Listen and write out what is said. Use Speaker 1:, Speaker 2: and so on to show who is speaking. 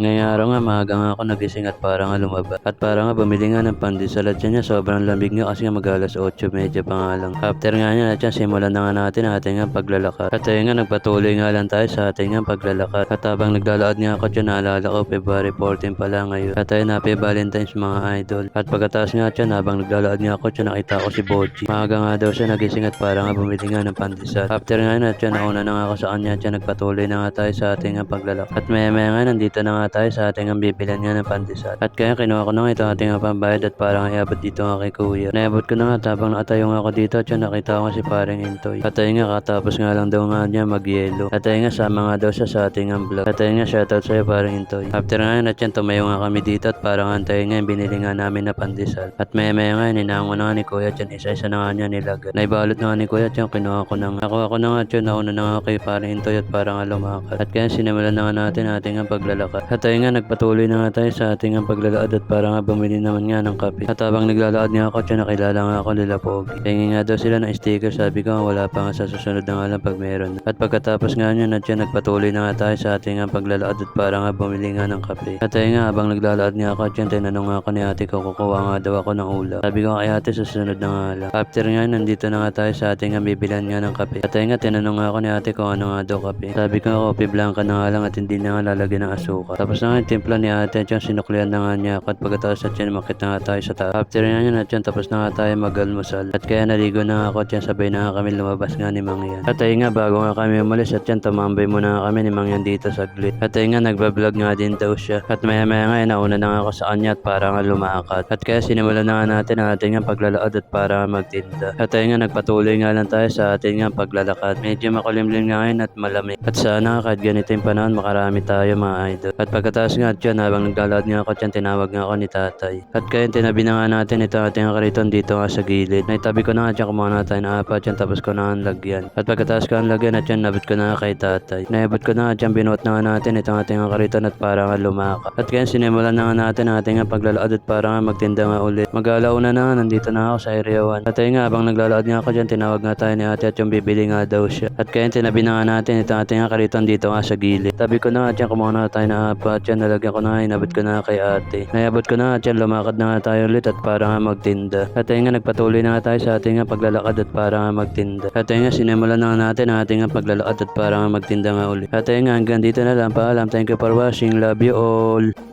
Speaker 1: Ngayong araw nga, maaga nga ako nagising at para nga lumaba. At para nga bumili nga ng pandesal at yan niya, sobrang lamig nga kasi nga mag-alas 8.30 pa nga lang. After nga niya, at simulan na nga natin ating nga paglalakad. At ayun nga, nagpatuloy nga lang tayo sa ating nga paglalakad. At habang naglalakad nga ako dyan, naalala ko, February 14 pa lang ngayon. At ayun, happy Valentine's mga idol. At pagkatapos nga dyan, habang naglalakad nga ako dyan, nakita ko si Boji. Maaga nga daw siya nagising at para nga bumili nga ng pandesal. After nga yun, at yan, nauna na nga ako sa kanya dyan, nagpatuloy na nga tayo sa ating nga paglalakad. At maya maya nga, nandito na nga tayo sa ating ang bibilan nga ng pandesal. At kaya kinuha ko na nga ito ating pambayad at parang iabot dito nga kay kuya. Naabot ko na nga habang nakatayo nga ako dito at yun nakita ko nga si paring Intoy. At ayun nga katapos nga lang daw nga niya mag-yelo. At nga sama nga daw siya sa ating ang vlog. At nga shoutout sa'yo paring Intoy. After nga yun at yan tumayo nga kami dito at parang antayin nga yung binili nga namin na pandesal. At maya maya nga ninango na nga ni kuya dyan isa-isa na nga niya nilagay. Naibalot na nga ni kuya dyan kinuha ko na nga. Nakuha ko na nga dyan nauna na nga kay paring Intoy at parang nga lumakad. At kaya sinimulan na nga natin ating ang paglalakad. At ayun nga nagpatuloy na nga tayo sa ating ang paglalakad at para nga bumili naman nga ng kape. At habang naglalakad nga ako dyan nakilala nga ako nila Pogi. Hingi nga daw sila ng sticker sabi ko wala pa nga sa susunod na nga lang pag meron. At pagkatapos nga nyo na nagpatuloy na nga tayo sa ating ang paglalakad at para nga bumili nga ng kape. At ayun nga habang naglalakad nga ako dyan tinanong nga ako ni ate ko kukuha nga daw ako ng ulam. Sabi ko kay ate susunod na nga lang. After nga nandito na nga tayo sa ating bibilan nga ng kape. At ayun nga tinanong nga ako ni ate kung ano nga daw kape. Sabi ko kopi blanca na nga lang at hindi na nga lalagyan ng. Tapos na nga yung timpla ni ate at sinuklian na nga niya ako at pagkatapos at yan makita nga tayo sa taas. After nga yun at yan tapos na nga tayo mag-almusal. At kaya naligo na ako at yan sabay na nga kami lumabas nga ni Mang Yan. At ayun nga bago nga kami umalis at yan tumambay muna nga kami ni Mang Yan dito sa glit. At ayun nga nagbablog nga din daw siya. At maya maya nga yun, nauna na nga ako sa kanya at para nga lumakat. At kaya sinimulan na nga natin ang ating nga paglalakad at para magtinda. At ayun nga nagpatuloy nga lang tayo sa ating nga paglalakad. Medyo makulimlim nga ngayon at malamig. At sana kahit ganito yung panahon makarami tayo mga idol. At pagkatapos nga at yan habang naglalakad nga ako at yan tinawag nga ako ni tatay. At kaya tinabi na nga natin ito ating kariton dito nga sa gilid. Naitabi ko na nga dyan kumuha na tayo ng apat yan tapos ko na nga lagyan. At pagkatapos ko ang lagyan at yan nabot ko na kay tatay. Naibot ko na nga dyan binuot na nga natin itong ating kariton at para nga lumaka. At kaya sinimulan na nga natin ang ating paglalakad at para nga magtinda nga ulit. Mag-alauna na nga nandito na ako sa area 1. At nga habang naglalakad nga ako dyan tinawag nga tayo ni ate at yung bibili nga daw siya. At kaya tinabi na nga natin itong ating kariton dito nga sa gilid. Tabi ko na nga dyan kumuha na tayo ng apat yan nalagyan ko na inabot ko na kay ate. Nayabot ko na nga dyan lumakad na nga tayo ulit at para nga magtinda. At ayun nga nagpatuloy na nga tayo sa ating nga paglalakad at para nga magtinda. At ayun nga sinimulan na nga natin ang ating nga paglalakad at para nga magtinda nga ulit. At ayun nga hanggang dito na lang paalam. Thank you for watching. Love you all.